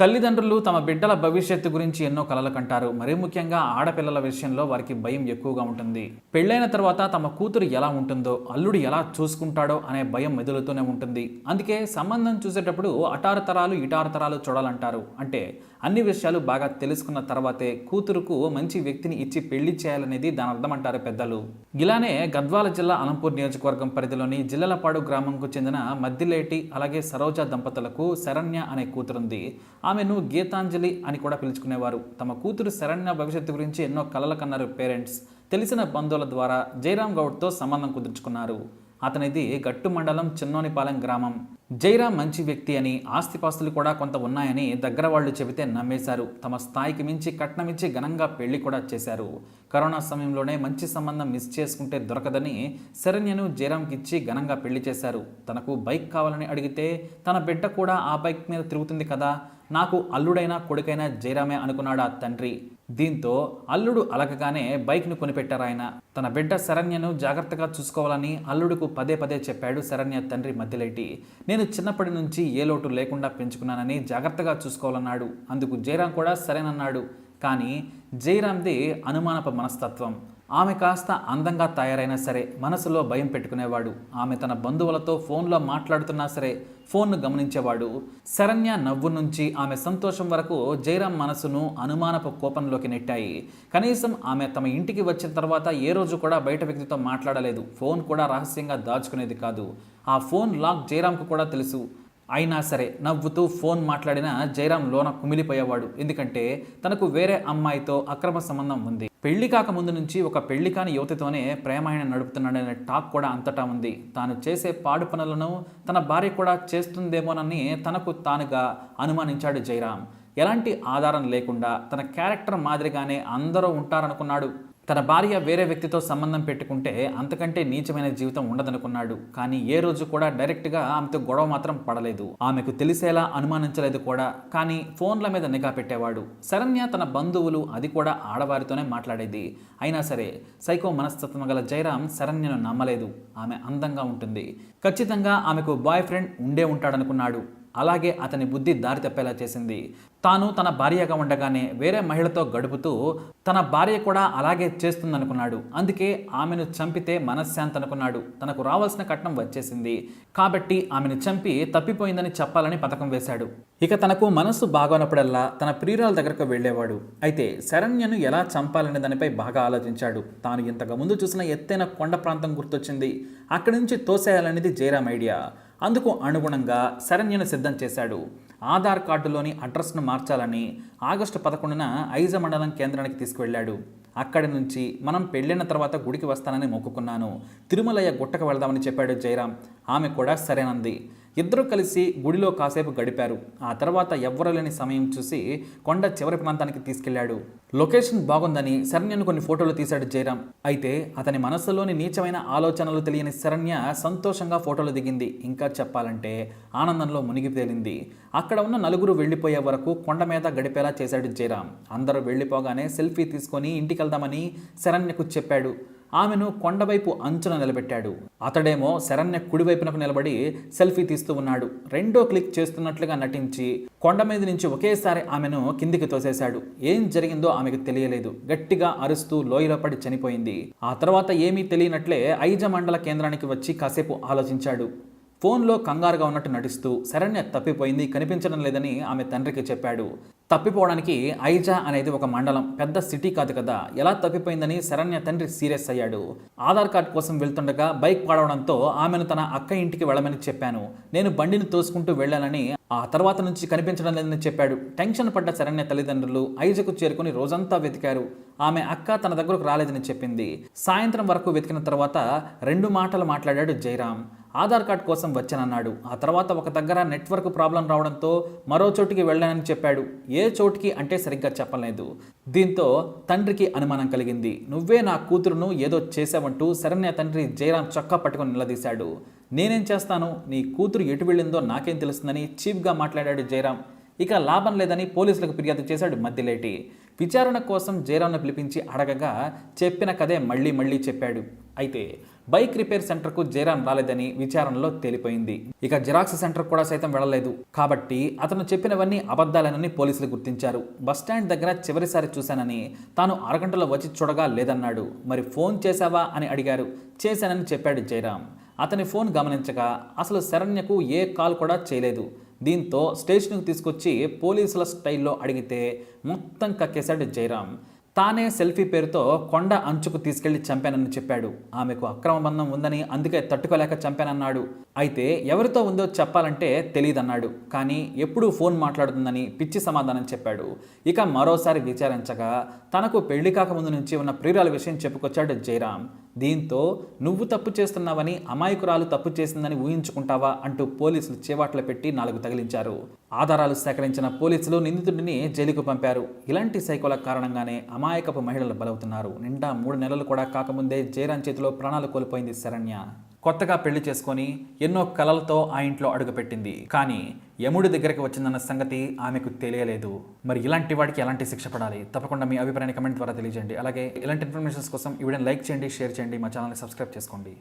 తల్లిదండ్రులు తమ బిడ్డల భవిష్యత్తు గురించి ఎన్నో కలలు కంటారు. మరీ ముఖ్యంగా ఆడపిల్లల విషయంలో వారికి భయం ఎక్కువగా ఉంటుంది. పెళ్ళైన తర్వాత తమ కూతురు ఎలా ఉంటుందో అల్లుడు ఎలా చూసుకుంటాడో అనే భయం మెదులుతూనే ఉంటుంది. అందుకే సంబంధం చూసేటప్పుడు అటారు తరాలు ఇటారు తరాలు చూడాలంటారు. అంటే అన్ని విషయాలు బాగా తెలుసుకున్న తర్వాతే కూతురుకు మంచి వ్యక్తిని ఇచ్చి పెళ్ళి చేయాలనేది దాని అర్థం అంటారు పెద్దలు. ఇలానే గద్వాల జిల్లా అలంపూర్ నియోజకవర్గం పరిధిలోని జిల్లలపాడు గ్రామంకు చెందిన మద్దిలేటి అలాగే సరోజ దంపతులకు శరణ్య అనే కూతురుంది. ఆమెను గీతాంజలి అని కూడా పిలుచుకునేవారు. తమ కూతురు శరణ్య భవిష్యత్తు గురించి ఎన్నో కలలు కన్నారు పేరెంట్స్. తెలిసిన బంధువుల ద్వారా జయరామ్ గౌడ్తో సంబంధం కుదుర్చుకున్నారు. అతనిది గట్టు మండలం చిన్నోనిపాలెం గ్రామం. జైరామ్ మంచి వ్యక్తి అని ఆస్తిపాస్తులు కూడా కొంత ఉన్నాయని దగ్గర వాళ్ళు చెబితే నమ్మేశారు. తమ స్థాయికి మించి కట్నమిచ్చి ఘనంగా పెళ్ళి కూడా చేశారు. కరోనా సమయంలోనే మంచి సంబంధం మిస్ చేసుకుంటే దొరకదని శరణ్యను జయరాంకి ఇచ్చి ఘనంగా పెళ్ళి చేశారు. తనకు బైక్ కావాలని అడిగితే తన బిడ్డ కూడా ఆ బైక్ మీద తిరుగుతుంది కదా నాకు అల్లుడైనా కొడుకైనా జయరామే అనుకున్నాడు ఆ తండ్రి. దీంతో అల్లుడు అలకగానే బైక్ను కొనిపెట్టారాయన తన బిడ్డ శరణ్యను జాగ్రత్తగా చూసుకోవాలని అల్లుడుకు పదే పదే చెప్పాడు శరణ్య తండ్రి మధ్యలేటి. నేను చిన్నప్పటి నుంచి ఏ లోటు లేకుండా పెంచుకున్నానని జాగ్రత్తగా చూసుకోవాలన్నాడు. అందుకు జయరాం కూడా సరేనన్నాడు. కానీ జయరామ్ది అనుమానప మనస్తత్వం. ఆమె కాస్త అందంగా తయారైనా సరే మనసులో భయం పెట్టుకునేవాడు. ఆమె తన బంధువులతో ఫోన్లో మాట్లాడుతున్నా సరే ఫోన్ను గమనించేవాడు. శరణ్య నవ్వు నుంచి ఆమె సంతోషం వరకు జయరాం మనసును అనుమానపు కోపంలోకి నెట్టాయి. కనీసం ఆమె తమ ఇంటికి వచ్చిన తర్వాత ఏ రోజు కూడా బయట వ్యక్తితో మాట్లాడలేదు. ఫోన్ కూడా రహస్యంగా దాచుకునేది కాదు. ఆ ఫోన్ లాక్ జయరాంకు కూడా తెలుసు. అయినా సరే నవ్వుతూ ఫోన్ మాట్లాడిన జయరాం లోన కుమిలిపోయేవాడు. ఎందుకంటే తనకు వేరే అమ్మాయితో అక్రమ సంబంధం ఉంది. పెళ్ళి కాక ముందు నుంచి ఒక పెళ్ళి కాని యువతితోనే ప్రేమాయణ నడుపుతున్నాడనే టాక్ కూడా అంతటా ఉంది. తాను చేసే పాడు పనులను తన భార్య కూడా చేస్తుందేమోనని తనకు తానుగా అనుమానించాడు జయరాం. ఎలాంటి ఆధారం లేకుండా తన క్యారెక్టర్ మాదిరిగానే అందరూ ఉంటారనుకున్నాడు. తన భార్య వేరే వ్యక్తితో సంబంధం పెట్టుకుంటే అంతకంటే నీచమైన జీవితం ఉండదనుకున్నాడు. కానీ ఏ రోజు కూడా డైరెక్ట్గా ఆమెతో గొడవ మాత్రం పడలేదు. ఆమెకు తెలిసేలా అనుమానించలేదు కూడా. కానీ ఫోన్ల మీద నిఘా పెట్టేవాడు. శరణ్య తన బంధువులు అది కూడా ఆడవారితోనే మాట్లాడేది. అయినా సరే సైకో మనస్తత్వం గల జయరాం శరణ్యను నమ్మలేదు. ఆమె అందంగా ఉంటుంది. ఖచ్చితంగా ఆమెకు బాయ్ ఫ్రెండ్ ఉండే ఉంటాడనుకున్నాడు. అలాగే అతని బుద్ధి దారి తప్పేలా చేసింది. తాను తన భార్యగా ఉండగానే వేరే మహిళతో గడుపుతూ తన భార్య కూడా అలాగే చేస్తుందనుకున్నాడు. అందుకే ఆమెను చంపితే మనశ్శాంతి అనుకున్నాడు తనకు రావాల్సిన కట్నం వచ్చేసింది. కాబట్టి ఆమెను చంపి తప్పిపోయిందని చెప్పాలని పథకం వేశాడు. ఇక తనకు మనస్సు బాగోనప్పుడల్లా తన ప్రియురాల దగ్గరకు వెళ్ళేవాడు. అయితే శరణ్యను ఎలా చంపాలనే దానిపై బాగా ఆలోచించాడు. తాను ఇంతకు ముందు చూసిన ఎత్తైన కొండ ప్రాంతం గుర్తొచ్చింది. అక్కడి నుంచి తోసేయాలనేది జయరామ్ ఐడియా. అందుకు అనుగుణంగా శరణ్యను సిద్ధం చేశాడు. ఆధార్ కార్డులోని అడ్రస్ను మార్చాలని ఆగస్టు పదకొండున ఐజ మండలం కేంద్రానికి తీసుకువెళ్ళాడు. అక్కడి నుంచి మనం పెళ్ళిన తర్వాత గుడికి వస్తానని మొక్కుకున్నాను. తిరుమలయ్య గుట్టకు వెళదామని చెప్పాడు జయరాం. ఆమె కూడా సరేనంది. ఇద్దరూ కలిసి గుడిలో కాసేపు గడిపారు. ఆ తర్వాత ఎవ్వరూ లేని సమయం చూసి కొండ చివరి ప్రాంతానికి తీసుకెళ్ళాడు. లొకేషన్ బాగుందని శరణ్యను కొన్ని ఫోటోలు తీశాడు జయరాం. అయితే అతని మనస్సులోని నీచమైన ఆలోచనలు తెలియని శరణ్య సంతోషంగా ఫోటోలు దిగింది. ఇంకా చెప్పాలంటే ఆనందంలో మునిగి తేలింది. అక్కడ ఉన్న నలుగురు వెళ్ళిపోయే వరకు కొండ మీద గడిపేలా చేశాడు జయరాం. అందరూ వెళ్ళిపోగానే సెల్ఫీ తీసుకొని ఇంటికి వెళ్దామని శరణ్యకు చెప్పాడు. ఆమెను కొండవైపు అంచున నిలబెట్టాడు. అతడేమో శరణ్య కుడివైపునకు నిలబడి సెల్ఫీ తీస్తూ ఉన్నాడు. రెండో క్లిక్ చేస్తున్నట్లుగా నటించి కొండ మీద నుంచి ఒకేసారి ఆమెను కిందికి తోసేశాడు. ఏం జరిగిందో ఆమెకు తెలియలేదు. గట్టిగా అరుస్తూ లోయలో పడి చనిపోయింది. ఆ తర్వాత ఏమీ తెలియనట్లే ఐజ మండల కేంద్రానికి వచ్చి కాసేపు ఆలోచించాడు. ఫోన్లో కంగారుగా ఉన్నట్టు నటిస్తూ శరణ్య తప్పిపోయింది కనిపించడం లేదని ఆమె తండ్రికి చెప్పాడు. తప్పిపోవడానికి ఐజా అనేది ఒక మండలం పెద్ద సిటీ కాదు కదా ఎలా తప్పిపోయిందని శరణ్య తండ్రి సీరియస్ అయ్యాడు. ఆధార్ కార్డ్ కోసం వెళ్తుండగా బైక్ పాడవడంతో ఆమెను తన అక్క ఇంటికి వెళ్ళమని చెప్పాను. నేను బండిని తోసుకుంటూ వెళ్ళానని ఆ తర్వాత నుంచి కనిపించడం లేదని చెప్పాడు. టెన్షన్ పడ్డ శరణ్య తల్లిదండ్రులు ఐజకు చేరుకుని రోజంతా వెతికారు. ఆమె అక్క తన దగ్గరకు రాలేదని చెప్పింది. సాయంత్రం వరకు వెతికిన తర్వాత రెండు మాటలు మాట్లాడాడు జయరాం. ఆధార్ కార్డ్ కోసం వచ్చానన్నాడు. ఆ తర్వాత ఒక దగ్గర నెట్వర్క్ ప్రాబ్లం రావడంతో మరో చోటికి వెళ్ళానని చెప్పాడు. ఏ చోటికి అంటే సరిగ్గా చెప్పలేదు. దీంతో తండ్రికి అనుమానం కలిగింది. నువ్వే నా కూతురును ఏదో చేసావంటూ శరణ్య తండ్రి జయరాం చొక్కా పట్టుకుని నిలదీశాడు. నేనేం చేస్తాను? నీ కూతురు ఎటు వెళ్ళిందో నాకేం తెలుస్తుందని చీప్గా మాట్లాడాడు జయరాం. ఇక లాభం లేదని పోలీసులకు ఫిర్యాదు చేశాడు మద్దిలేటి. విచారణ కోసం జయరాంను పిలిపించి అడగగా చెప్పిన కథే మళ్ళీ మళ్ళీ చెప్పాడు. అయితే బైక్ రిపేర్ సెంటర్కు జయరాం రాలేదని విచారణలో తేలిపోయింది. ఇక జిరాక్స్ సెంటర్ కూడా సైతం వెళ్ళలేదు. కాబట్టి అతను చెప్పినవన్నీ అబద్ధాలేనని పోలీసులు గుర్తించారు. బస్టాండ్ దగ్గర చివరిసారి చూశానని తాను అరగంటలో వచ్చి చూడగా లేదన్నాడు. మరి ఫోన్ చేశావా అని అడిగారు. చేశానని చెప్పాడు జయరాం అతని ఫోన్ గమనించగా అసలు శరణ్యకు ఏ కాల్ కూడా చేయలేదు. దీంతో స్టేషన్కి తీసుకొచ్చి పోలీసుల స్టైల్లో అడిగితే మొత్తం కక్కేశాడు జయరాం. తానే సెల్ఫీ పేరుతో కొండ అంచుకు తీసుకెళ్ళి చంపానని చెప్పాడు. ఆమెకు అక్రమ బంధం ఉందని అందుకే తట్టుకోలేక చంపానన్నాడు. అయితే ఎవరితో ఉందో చెప్పాలంటే తెలియదన్నాడు కానీ ఎప్పుడూ ఫోన్ మాట్లాడుతుందని పిచ్చి సమాధానం చెప్పాడు. ఇక మరోసారి విచారించగా తనకు పెళ్ళి కాకముందు నుంచి ఉన్న ప్రియురాల విషయం చెప్పుకొచ్చాడు జయరాం. దీంతో నువ్వు తప్పు చేస్తున్నావని అమాయకురాలు తప్పు చేసిందని ఊహించుకుంటావా? అంటూ పోలీసులు చేవాట్లు పెట్టి నాలుగు తగిలించారు. ఆధారాలు సేకరించిన పోలీసులు నిందితుడిని జైలుకు పంపారు. ఇలాంటి సైకోల కారణంగానే అమాయకపు మహిళలు బలవుతున్నారు. నిండా మూడు నెలలు కూడా కాకముందే జయరాం చేతిలో ప్రాణాలు కోల్పోయింది శరణ్య. కొత్తగా పెళ్ళి చేసుకొని ఎన్నో కలలతో ఆ ఇంట్లో అడుగుపెట్టింది. కానీ యముడి దగ్గరికి వచ్చిందన్న సంగతి ఆమెకు తెలియలేదు. మరి ఇలాంటి వాడికి ఎలాంటి శిక్ష పడాలి? తప్పకుండా మీ అభిప్రాయాన్ని కమెంట్ ద్వారా తెలియజేయండి. అలాగే ఇలాంటి ఇన్ఫర్మేషన్స్ కోసం ఈ వీడియోని లైక్ చేయండి షేర్ చేయండి. మా ఛానల్ని సబ్స్క్రైబ్ చేసుకోండి.